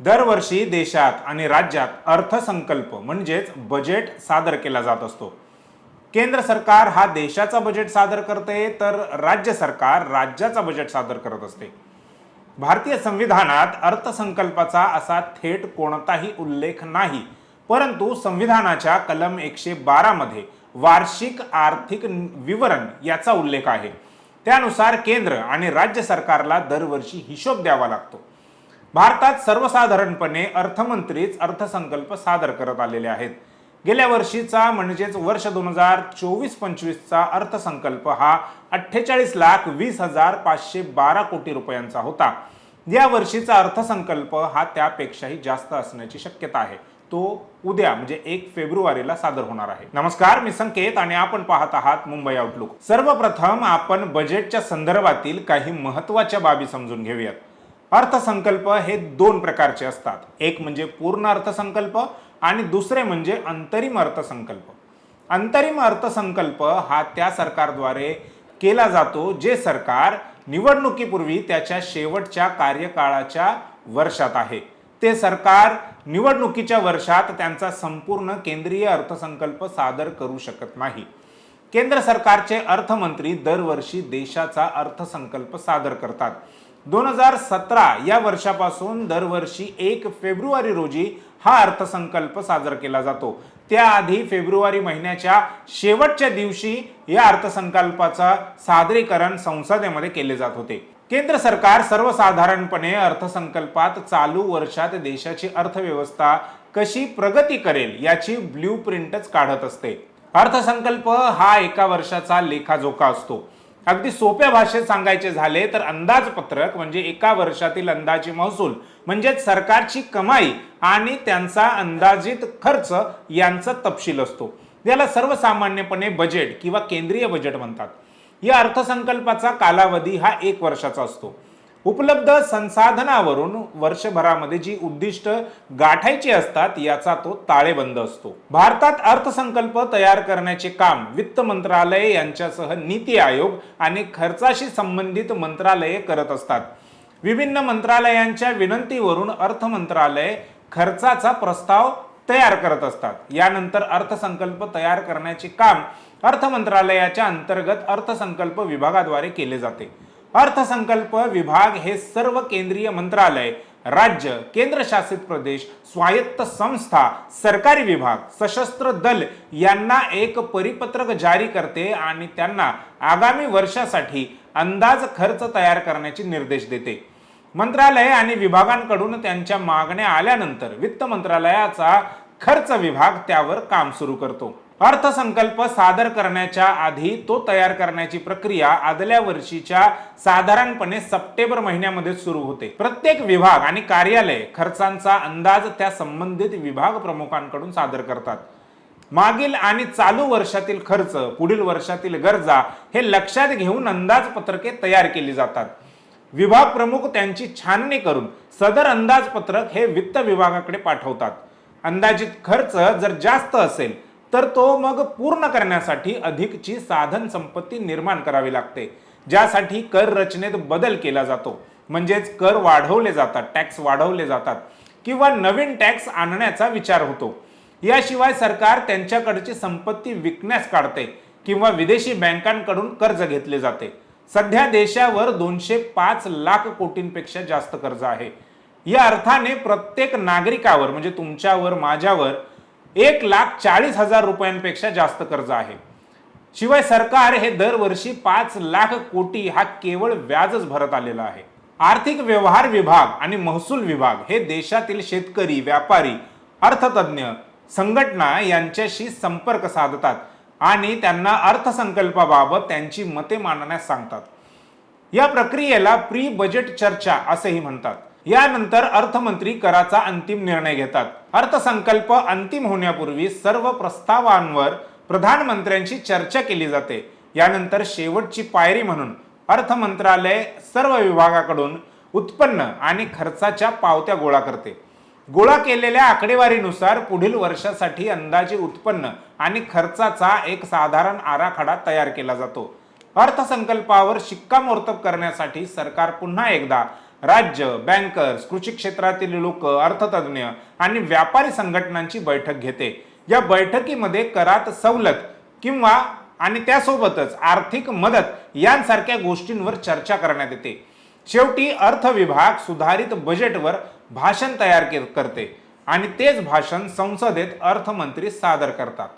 दरवर्षी देशात आणि राज्यात अर्थसंकल्प म्हणजेच बजेट सादर केला जात असतो. केंद्र सरकार हा देशाचा बजेट सादर करते तर राज्य सरकार राज्याचा बजेट सादर करत असते. भारतीय संविधानात अर्थसंकल्पाचा असा थेट कोणताही उल्लेख नाही परंतु संविधानाच्या कलम एकशे बारामध्ये वार्षिक आर्थिक विवरण याचा उल्लेख आहे. त्यानुसार केंद्र आणि राज्य सरकारला दरवर्षी हिशोब द्यावा लागतो. भारतात सर्वसाधारणपणे अर्थमंत्रीच अर्थसंकल्प सादर करत आलेले आहेत. गेल्या वर्षीचा म्हणजेच वर्ष दोन हजार चोवीस पंचवीसचा अर्थसंकल्प हा अठ्ठेचाळीस लाख वीस हजार पाचशे बारा कोटी रुपयांचा होता. या वर्षीचा अर्थसंकल्प हा त्यापेक्षाही जास्त असण्याची शक्यता आहे. तो उद्या म्हणजे एक फेब्रुवारीला सादर होणार आहे. नमस्कार मी संकेत आणि आपण पाहत आहात मुंबई आउटलुक सर्वप्रथम आपण बजेटच्या संदर्भातील काही महत्त्वाच्या बाबी समजून घेऊयात. अर्थसंकल्प हे दोन प्रकारचे असतात. एक म्हणजे पूर्ण अर्थसंकल्प आणि दुसरे म्हणजे अंतरिम अर्थसंकल्प. अंतरिम अर्थसंकल्प हा त्या सरकारद्वारे केला जातो जे सरकार निवडणुकीपूर्वी त्याच्या शेवटच्या कार्यकाळाच्या वर्षात आहे. ते सरकार निवडणुकीच्या वर्षात त्यांचा संपूर्ण केंद्रीय अर्थसंकल्प सादर करू शकत नाही. केंद्र सरकारचे अर्थमंत्री दरवर्षी देशाचा अर्थसंकल्प सादर करतात. दोन हजार सतरा या वर्षापासून दरवर्षी एक फेब्रुवारी रोजी हा अर्थसंकल्प सादर केला जातो. त्याआधी फेब्रुवारी महिन्याच्या शेवटच्या दिवशी या अर्थसंकल्पाचा सादरीकरण संसदेमध्ये केले जात होते. केंद्र सरकार सर्वसाधारणपणे अर्थसंकल्पात चालू वर्षात देशाची अर्थव्यवस्था कशी प्रगती करेल याची ब्ल्यू प्रिंटच काढत असते. अर्थसंकल्प हा एका वर्षाचा लेखाजोखा असतो. अगदी सोप्या भाषेत सांगायचे झाले तर अंदाजपत्रक म्हणजे एका वर्षातील अंदाजी महसूल म्हणजेच सरकारची कमाई आणि त्यांचा अंदाजित खर्च यांचा तपशील असतो. याला सर्वसामान्यपणे बजेट किंवा केंद्रीय बजेट म्हणतात. या अर्थसंकल्पाचा कालावधी हा एक वर्षाचा असतो. उपलब्ध संसाधनावरून वर्षभरामध्ये जी उद्दिष्ट गाठायची असतात याचा तो ताळेबंद असतो. भारतात अर्थसंकल्प तयार करण्याचे काम वित्त मंत्रालय यांच्यासह नीती आयोग आणि खर्चाशी संबंधित मंत्रालये करत असतात. विभिन्न मंत्रालयांच्या विनंतीवरून अर्थ मंत्रालय खर्चाचा प्रस्ताव तयार करत असतात. यानंतर अर्थसंकल्प तयार करण्याचे काम अर्थ मंत्रालयाच्या अंतर्गत अर्थसंकल्प विभागाद्वारे केले जाते. अर्थसंकल्प विभाग हे सर्व केंद्रीय मंत्रालय राज्य केंद्रशासित प्रदेश स्वायत्त संस्था सरकारी विभाग सशस्त्र दल यांना एक परिपत्रक जारी करते आणि त्यांना आगामी वर्षासाठी अंदाज खर्च तयार करण्याचे निर्देश देते. मंत्रालय आणि विभागांकडून त्यांच्या मागण्या आल्यानंतर वित्त मंत्रालयाचा खर्च विभाग त्यावर काम सुरू करतो. अर्थसंकल्प सादर करण्याच्या आधी तो तयार करण्याची प्रक्रिया आदल्या वर्षीच्या साधारणपणे सप्टेंबर महिन्यामध्ये सुरू होते. प्रत्येक विभाग आणि कार्यालय खर्चांचा अंदाज त्या संबंधित विभाग प्रमुखांकडून सादर करतात. मागील आणि चालू वर्षातील खर्च पुढील वर्षातील गरजा हे लक्षात घेऊन अंदाजपत्रके तयार केली जातात. विभाग प्रमुख त्यांची छाननी करून सदर अंदाजपत्रक हे वित्त विभागाकडे पाठवतात. अंदाजित खर्च जर जास्त असेल तर तो मग पूर्ण करण्यासाठी अधिकची साधन संपत्ती निर्माण करावी लागते ज्यासाठी कर रचनेत बदल केला जातो. म्हणजेच कर वाढवले जातात टॅक्स वाढवले जातात किंवा नवीन टॅक्स आणण्याचा विचार होतो. याशिवाय सरकार त्यांच्याकडची संपत्ती विकण्यास काढते किंवा विदेशी बँकांकडून कर्ज घेतले जाते. सध्या देशावर दोनशे पाच लाख कोटींपेक्षा जास्त कर्ज आहे. या अर्थाने प्रत्येक नागरिकावर म्हणजे तुमच्यावर माझ्यावर एक लाख चाळीस हजार रुपयांपेक्षा जास्त कर्ज आहे. शिवाय सरकार हे दरवर्षी पाच लाख कोटी हा केवळ व्याजच भरत आलेला आहे. आर्थिक व्यवहार विभाग आणि महसूल विभाग हे देशातील शेतकरी व्यापारी अर्थतज्ञ संघटना यांच्याशी संपर्क साधतात आणि त्यांना अर्थसंकल्पाबाबत त्यांची मते मांडण्यास सांगतात. या प्रक्रियेला प्री बजेट चर्चा असेही म्हणतात. यानंतर अर्थमंत्री कराचा अंतिम निर्णय घेतात. अर्थसंकल्प अंतिम होण्यापूर्वी सर्व प्रस्तावांवर प्रधानमंत्र्यांशी चर्चा केली जाते. यानंतर शेवटची पायरी म्हणून अर्थ मंत्रालय सर्व विभागाकडून उत्पन्न आणि खर्चाच्या पावत्या गोळा करते. गोळा केलेल्या आकडेवारीनुसार पुढील वर्षासाठी अंदाजे उत्पन्न आणि खर्चाचा एक साधारण आराखडा तयार केला जातो. अर्थसंकल्पावर शिक्कामोर्तब करण्यासाठी सरकार पुन्हा एकदा राज्य बँकर्स कृषी क्षेत्रातील लोक अर्थतज्ञ आणि व्यापारी संघटनांची बैठक घेते. या बैठकीमध्ये करात सवलत किंवा आणि त्यासोबतच आर्थिक मदत यांसारख्या गोष्टींवर चर्चा करण्यात येते. शेवटी अर्थ विभाग सुधारित बजेटवर भाषण तयार करते आणि तेच भाषण संसदेत अर्थमंत्री सादर करतात.